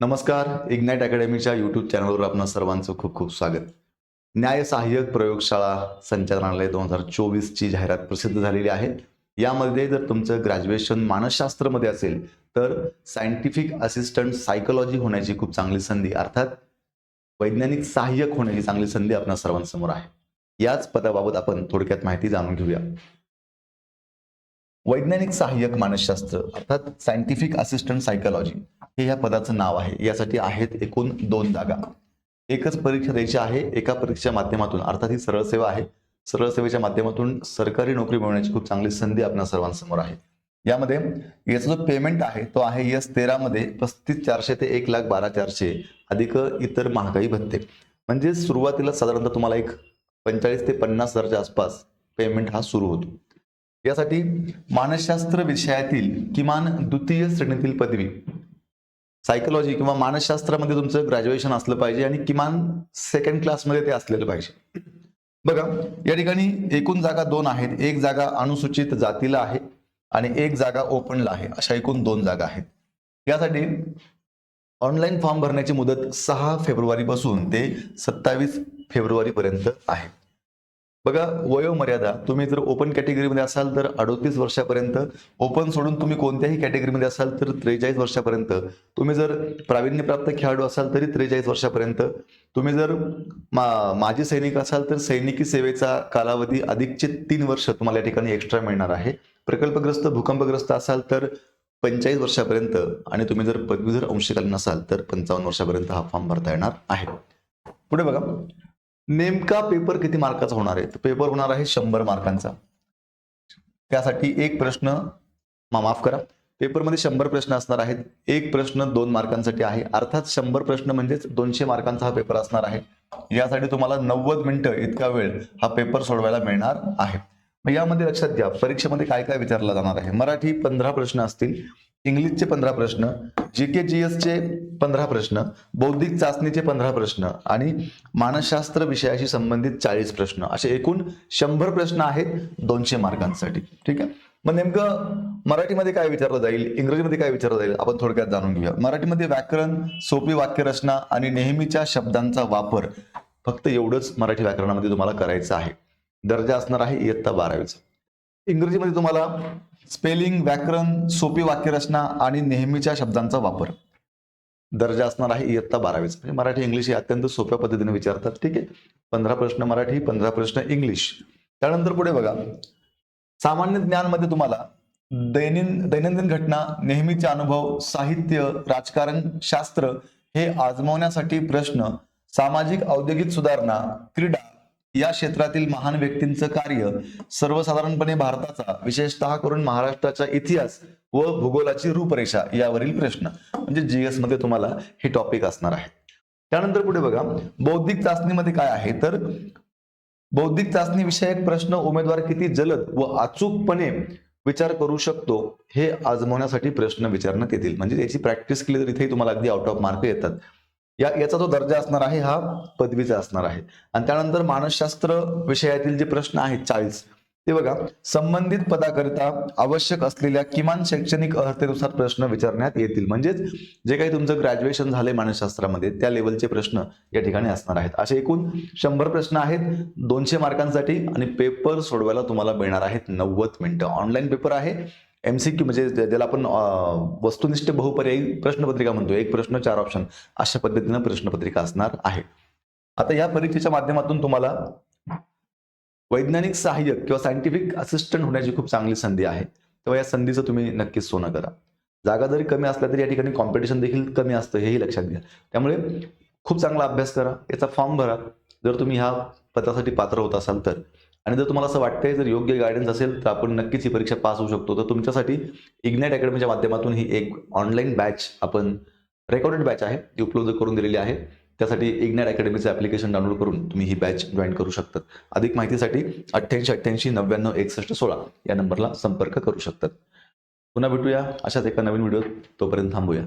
नमस्कार ignite अकॅडमीच्या YouTube चॅनलवर आपण सर्वांचं खूप खूप स्वागत. न्याय सहाय्यक प्रयोगशाळा संचालनालय दोन हजार चोवीसची जाहिरात प्रसिद्ध झालेली आहे. यामध्ये जर तुमचं ग्रॅज्युएशन मानसशास्त्रमध्ये असेल तर सायंटिफिक असिस्टंट सायकोलॉजी होण्याची खूप चांगली संधी अर्थात वैज्ञानिक सहाय्यक होण्याची चांगली संधी आपल्या सर्वांसमोर आहे. याच पदाबाबत आपण थोडक्यात माहिती जाणून घेऊया. वैज्ञानिक सहाय्यक मानसशास्त्र अर्थात सायंटिफिक असिस्टंट सायकोलॉजी हे या पदाचं नाव आहे. यासाठी आहेत एकूण दोन जागा. एकच परीक्षा द्यायची आहे एका परीक्षेच्या माध्यमातून. अर्थात ही सरळ सेवा आहे. सरळ सेवेच्या माध्यमातून सरकारी नोकरी मिळवण्याची खूप चांगली संधी आपल्या सर्वांसमोर आहे. यामध्ये याचा जो पेमेंट आहे तो आहे यस तेरामध्ये पस्तीस चारशे ते एक लाख बारा चारशे अधिक इतर महागाई भत्ते. म्हणजे सुरुवातीला साधारणतः तुम्हाला एक पंचेचाळीस ते पन्नास हजारच्या आसपास पेमेंट हा सुरू होतो. यासाठी मानसशास्त्र विषयातील किमान द्वितीय श्रेणीतील पदवी सायकोलॉजी किंवा मानसशास्त्रामध्ये तुमचं ग्रॅज्युएशन असलं पाहिजे आणि किमान सेकंड क्लासमध्ये ते असलेलं पाहिजे. बघा या ठिकाणी एकूण जागा दोन आहेत. एक जागा अनुसूचित जातीला आहे आणि एक जागा ओपनला आहे. अशा एकूण दोन जागा आहेत. यासाठी ऑनलाईन फॉर्म भरण्याची मुदत सहा फेब्रुवारीपासून ते सत्तावीस फेब्रुवारीपर्यंत आहे. बघा वयोमर्यादा तुम्ही जर ओपन कॅटेगरीमध्ये असाल तर अडोतीस वर्षापर्यंत ओपन सोडून तुम्ही कोणत्याही कॅटेगरीमध्ये असाल तर त्रेचाळीस वर्षापर्यंत. तुम्ही जर प्रावीण्यप्राप्त खेळाडू असाल तरी त्रेचाळीस वर्षापर्यंत. तुम्ही जर मा माजी सैनिक असाल तर सैनिकी सेवेचा कालावधी अधिकचे तीन वर्ष तुम्हाला या ठिकाणी एक्स्ट्रा मिळणार आहे. प्रकल्पग्रस्त भूकंपग्रस्त असाल तर पंचेचाळीस वर्षापर्यंत आणि तुम्ही जर पदवीधर अंशकालीन असाल तर पंचावन्न वर्षापर्यंत हा फॉर्म भरता येणार आहे. पुढे बघा. नेमका पेपर किती मार्काचा होणार आहे? पेपर होणार आहे शंभर मार्कांचा. त्यासाठी एक प्रश्न माफ करा. पेपरमध्ये शंभर प्रश्न असणार आहेत. एक प्रश्न दोन मार्कांसाठी आहे. अर्थात शंभर प्रश्न म्हणजेच दोनशे मार्कांचा हा पेपर असणार आहे. यासाठी तुम्हाला नव्वद मिनिटं इतका वेळ हा पेपर सोडवायला मिळणार आहे. मग यामध्ये लक्षात घ्या परीक्षेमध्ये काय काय विचारलं जाणार आहे? मराठी पंधरा प्रश्न असतील इंग्लिशचे पंधरा प्रश्न जी के जी एसचे पंधरा प्रश्न बौद्धिक चाचणीचे पंधरा प्रश्न आणि मानसशास्त्र विषयाशी संबंधित चाळीस प्रश्न. असे एकूण शंभर प्रश्न आहेत दोनशे मार्कांसाठी. ठीक आहे? मग नेमकं मराठीमध्ये काय विचारलं जाईल? इंग्रजीमध्ये काय विचारलं जाईल? आपण थोडक्यात जाणून घेऊया. मराठीमध्ये व्याकरण सोपी वाक्यरचना आणि नेहमीच्या शब्दांचा वापर फक्त एवढंच मराठी व्याकरणामध्ये तुम्हाला करायचं आहे. दर्जा असणार आहे इयत्ता बारावीचा. इंग्रजीमध्ये तुम्हाला स्पेलिंग व्याकरण सोपी वाक्यरचना आणि नेहमीच्या शब्दांचा वापर. दर्जा असणार आहे इयत्ता बारावीचा. म्हणजे मराठी इंग्लिश हे अत्यंत सोप्या पद्धतीने विचारतात. ठीक आहे? पंधरा प्रश्न मराठी पंधरा प्रश्न इंग्लिश. त्यानंतर पुढे बघा. सामान्य ज्ञानमध्ये तुम्हाला दैनिन दैनंदिन घटना नेहमीचे अनुभव साहित्य राजकारण शास्त्र हे आजमावण्यासाठी प्रश्न सामाजिक औद्योगिक सुधारणा क्रीडा या क्षेत्रातील महान व्यक्तींचं कार्य सर्वसाधारणपणे भारताचा विशेषतः करून महाराष्ट्राचा इतिहास व भूगोलाची रूपरेषा यावरील प्रश्न. म्हणजे जीएसमध्ये तुम्हाला हे टॉपिक असणार आहे. त्यानंतर पुढे बघा बौद्धिक चाचणीमध्ये काय आहे? तर बौद्धिक चाचणी विषयक प्रश्न उमेदवार किती जलद व अचूकपणे विचार करू शकतो हे आजमवण्यासाठी प्रश्न विचारण्यात येतील. म्हणजे याची प्रॅक्टिस केली तर इथेही तुम्हाला अगदी आउट ऑफ मार्क येतात. या याचा जो दर्जा असणार आहे हा पदवीचा असणार आहे. आणि त्यानंतर मानसशास्त्र विषयातील जे प्रश्न आहेत चाळीस ते बघा. संबंधित पदाकरिता आवश्यक असलेल्या किमान शैक्षणिक अर्हतेनुसार प्रश्न विचारण्यात येतील. म्हणजेच जे काही तुमचं ग्रॅज्युएशन झाले मानसशास्त्रामध्ये त्या लेवलचे प्रश्न या ठिकाणी असणार आहेत. असे एकूण शंभर प्रश्न आहेत. दोनशे मार्कांसाठी आणि पेपर सोडवायला तुम्हाला मिळणार आहेत नव्वद मिनिटं. ऑनलाईन पेपर आहे. एमसीक्यू म्हणजे ज्याला आपण वस्तुनिष्ठ बहुपर्यायी प्रश्नपत्रिका म्हणतो एक प्रश्न चार ऑप्शन अशा पद्धतीनं प्रश्नपत्रिका असणार आहे. आता या परीक्षेच्या माध्यमातून तुम्हाला वैज्ञानिक सहाय्यक किंवा सायंटिफिक असिस्टंट होण्याची खूप चांगली संधी आहे. तेव्हा या संधीचं तुम्ही नक्कीच सोनं करा. जागा जरी कमी असल्या तरी या ठिकाणी कॉम्पिटिशन देखील कमी असतं हेही लक्षात घ्या. त्यामुळे खूप चांगला अभ्यास करा याचा फॉर्म भरा. जर तुम्ही ह्या पदासाठी पात्र होत असाल तर. आणि जर तुम्हाला असं वाटतंय जर योग्य गायडन्स असेल तर आपण नक्कीच ही परीक्षा पास होऊ शकतो. तर तुमच्यासाठी इग्नाईट अकॅडमीच्या माध्यमातून ही एक ऑनलाईन बॅच आपण रेकॉर्डेड बॅच आहे ती उपलब्ध करून दिलेली आहे. त्यासाठी इग्नाईट अकॅडमीचं ॲप्लिकेशन डाउनलोड करून तुम्ही ही बॅच जॉईन करू शकतात. अधिक माहितीसाठी अठ्ठ्याऐंशी अठ्ठ्याऐंशी नव्याण्णव एकसष्ट सोळा या नंबरला संपर्क करू शकतात. पुन्हा भेटूया अशाच एका नवीन व्हिडिओ तोपर्यंत थांबूया.